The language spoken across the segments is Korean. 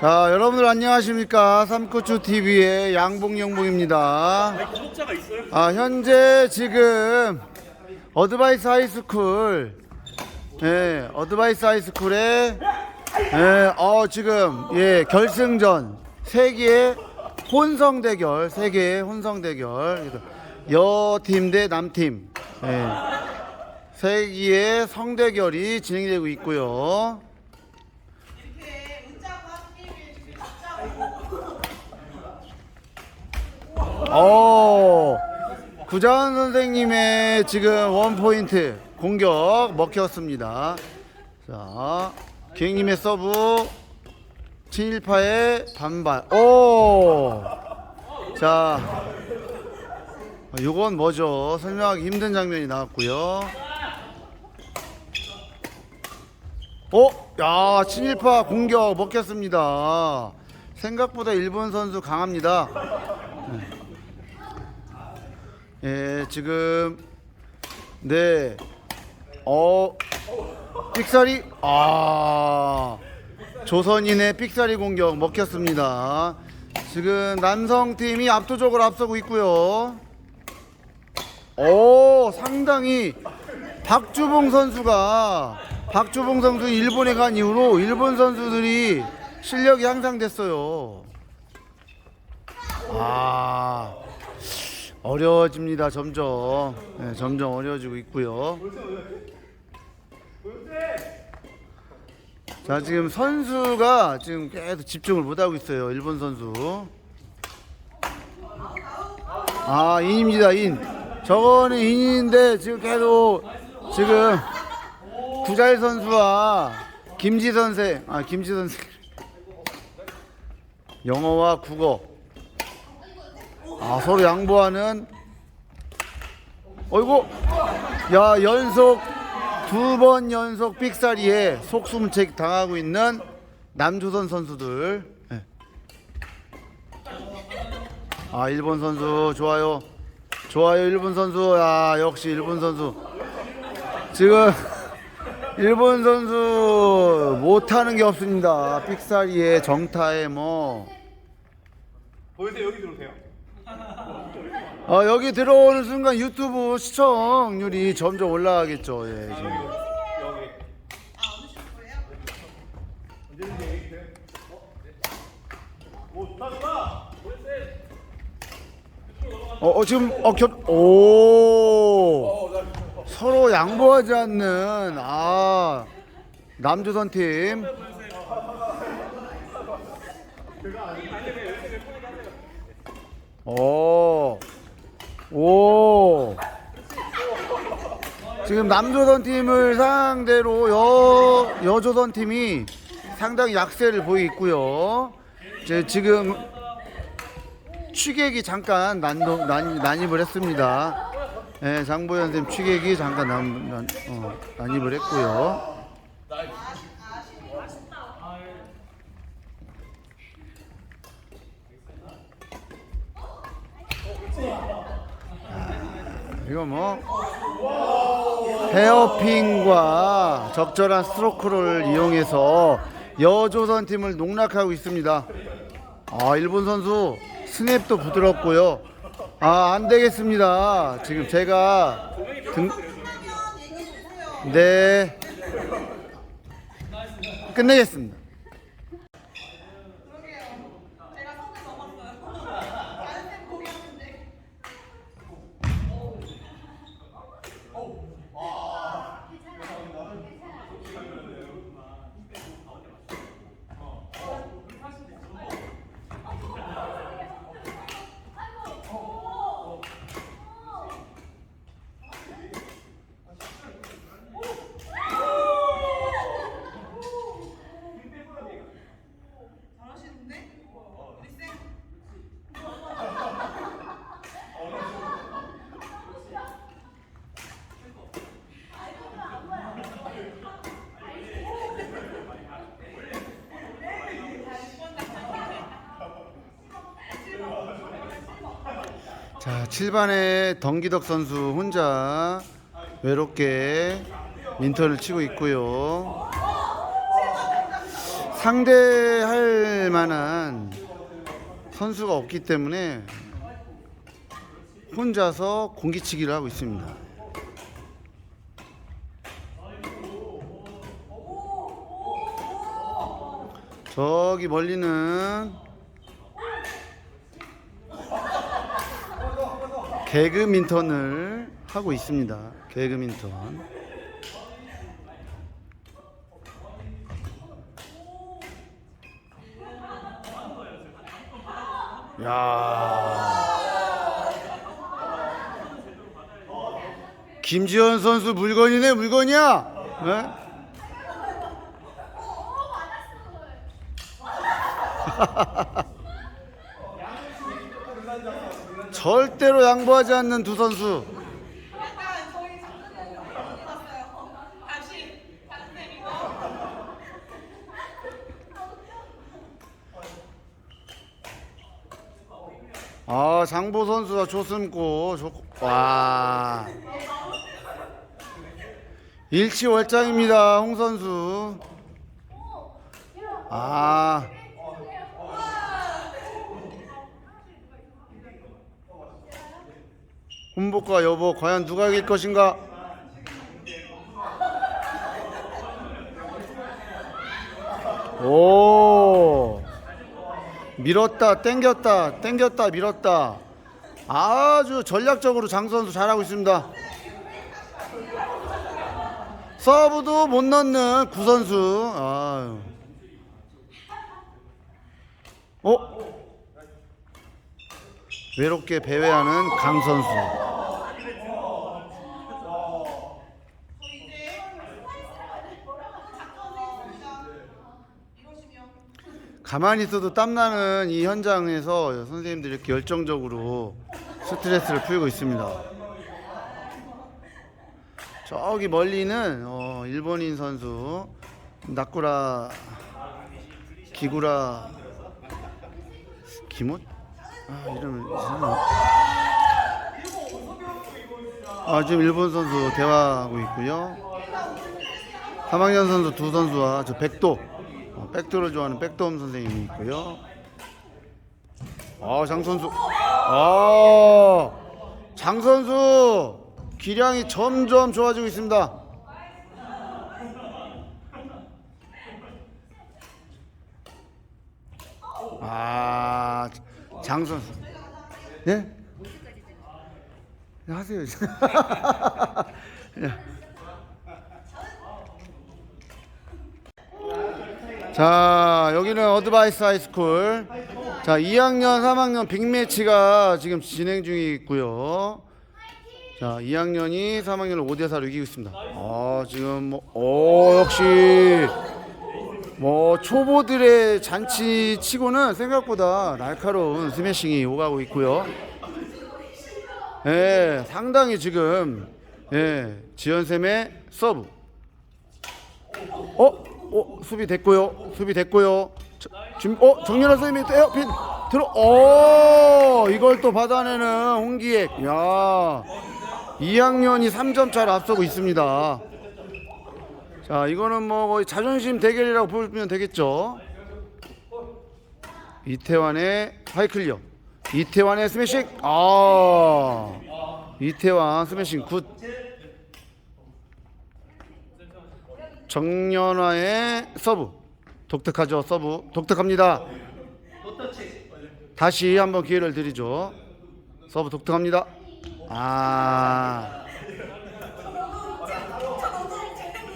자, 여러분들 안녕하십니까? 삼코추 TV의 양봉영봉입니다. 아, 현재 지금 어드바이스 하이스쿨, 예, 어드바이스 하이스쿨에, 예, 어, 지금, 예, 결승전, 세계 혼성 대결, 세계 혼성 대결, 여팀 대 남팀, 예, 세계의 성대결이 진행되고 있고요. 어, 구자원 선생님의 지금 원 포인트 공격 먹혔습니다. 자, 기행님의 서브 친일파의 반발. 오! 자, 요건 뭐죠? 설명하기 힘든 장면이 나왔고요. 어? 야, 친일파 공격 먹혔습니다. 생각보다 일본 선수 강합니다. 예, 지금 네. 어 삑사리 아. 조선인의 삑사리 공격 먹혔습니다. 지금 남성 팀이 압도적으로 앞서고 있고요. 오, 상당히 박주봉 선수가 박주봉 선수 일본에 간 이후로 일본 선수들이 실력이 향상됐어요. 아. 어려워집니다. 점점 네, 점점 어려워지고 있고요. 자 지금 선수가 지금 계속 집중을 못 하고 있어요. 일본 선수. 아 인입니다. 인. 저거는 인인데 지금 계속 지금 구자일 선수와 김지 선생 아 김지 선생 영어와 국어 아 서로 양보하는. 어이구. 야 연속 두 번 연속 삑사리에 속수무책 당하고 있는 남조선 선수들. 예. 아 일본 선수 좋아요. 좋아요 일본 선수. 야 역시 일본 선수. 지금 일본 선수 못하는 게 없습니다. 삑사리에 정타에 뭐. 보여주세요? 여기 들어오세요 어, 여기 들어오는 순간 유튜브 시청률이 점점 올라가겠죠. 예, 지금. 여기 어, 어, 지금 어, 겹, 오, 서로 양보하지 않는 아 남조선 팀. 오, 오. 지금 남조선 팀을 상대로 여 여조선 팀이 상당히 약세를 보이고 있고요. 이제 지금 취객이 잠깐 난도, 난, 난입을 했습니다. 예, 장보현 쌤 취객이 잠깐 난, 난, 어, 난입을 했고요. 이거 뭐 헤어핀과 적절한 스트로크를 이용해서 여조선 팀을 농락하고 있습니다. 아 일본 선수 스냅도 부드럽고요. 아 안 되겠습니다. 지금 제가 등... 네 끝내겠습니다. 자, 7반의 덩기덕 선수 혼자 외롭게 민턴을 치고 있고요. 상대할 만한 선수가 없기 때문에 혼자서 공기치기를 하고 있습니다. 저기 멀리는 개그민턴을 하고 있습니다. 개그민턴. 야. 김지현 선수 물건이네 물건이야. 네? 절대로 양보하지 않는 두 선수. 아 장보 선수가 좋습고 좋고 와. 일치월장입니다 홍 선수. 아 혼복과 여보 과연 누가 이길 것인가? 오. 밀었다 땡겼다 땡겼다 밀었다. 아주 전략적으로 장 선수 잘하고 있습니다. 서브도 못 넣는 구 선수. 아유. 어? 외롭게 배회하는 강 선수 저 이제 가까워지겠습니다. 이러시면 가만히 있어도 땀나는 이 현장에서 선생님들이 이렇게 열정적으로 스트레스를 풀고 있습니다. 저기 멀리는 어, 일본인 선수 나쿠라 기구라 기못 아 이름을. 아 지금 일본 선수 대화하고 있고요. 3학년 선수 두 선수와 저 백도 어, 백도를 좋아하는 백도엄 선생님이 있고요. 아 장 선수 아 장 선수 기량이 점점 좋아지고 있습니다. 아 장 선수 네? 네, 하세요. 자 여기는 어드바이스 하이스쿨. 자 2학년 3학년 빅매치가 지금 진행 중에 있고요. 자 2학년이 3학년을 5대4로 이기고 있습니다. 아 지금 뭐 오 역시 뭐 초보들의 잔치 치고는 생각보다 날카로운 스매싱이 오가고 있고요. 예 상당히 지금 예 지연쌤의 서브. 어? 어? 수비 됐고요. 수비 됐고요. 저, 지금 어? 정연아 선생님이 에어핀 들어. 어! 이걸 또 받아내는 홍기획. 야. 2학년이 3점 차로 앞서고 있습니다. 자, 이거는 뭐 거의 자존심 대결이라고 보면 되겠죠. 이태환의 하이클리어. 이태환의 스매싱. 아. 이태환 스매싱 굿. 정연화의 서브. 독특하죠 서브. 독특합니다. 다시 한번 기회를 드리죠. 서브 독특합니다. 아.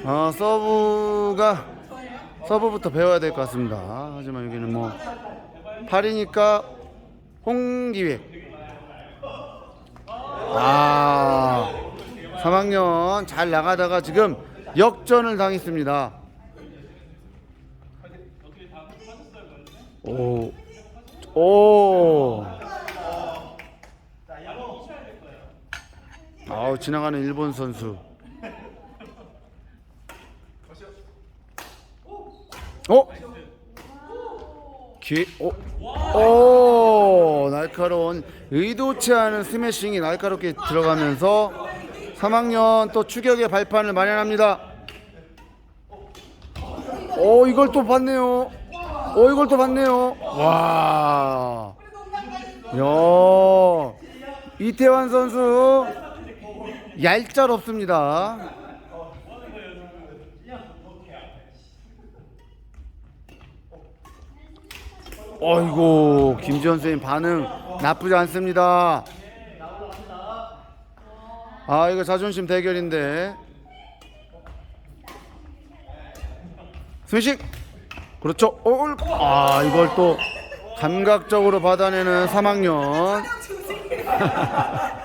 어, 서브가 서브부터 배워야 될 것 같습니다. 하지만 여기는 뭐 8이니까 홍기획 아. 3학년 잘 나가다가 지금 역전을 당했습니다. 오, 오. 아우 지나가는 일본 선수. 어? 기, 오, 오, 날카로운 의도치 않은 스매싱이 날카롭게 들어가면서 3학년 또 추격의 발판을 마련합니다. 오 이걸 또 봤네요. 오 이걸 또 봤네요. 와. 야. 이태환 선수 얄짤없습니다. 어이고 김지현 선생님 반응 나쁘지 않습니다. 아 이거 자존심 대결인데. 승식. 그렇죠. 어, 아 이걸 또 감각적으로 받아내는 3학년